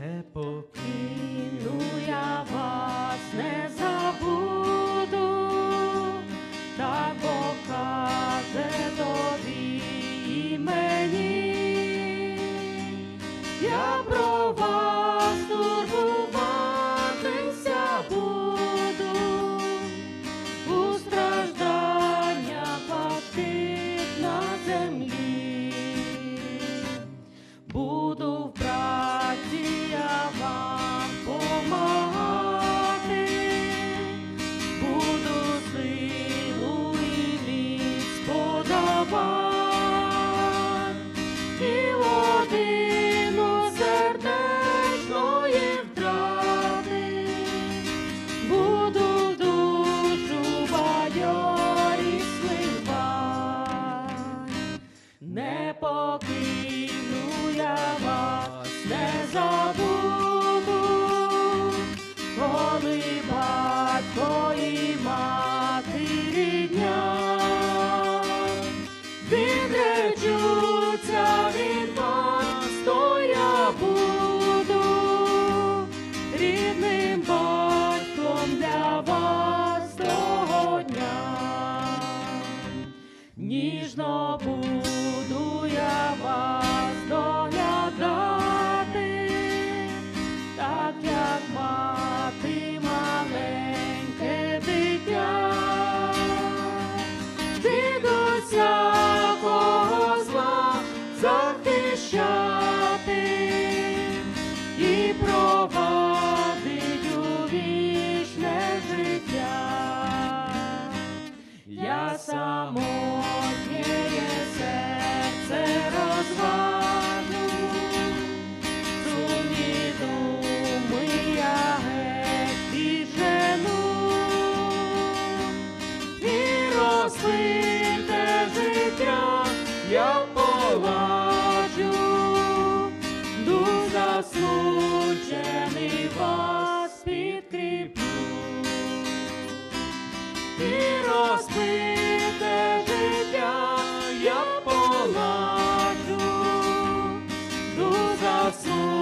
Не покину я вас, не забуду, та покаже тобі і мені я проваджу. my nosso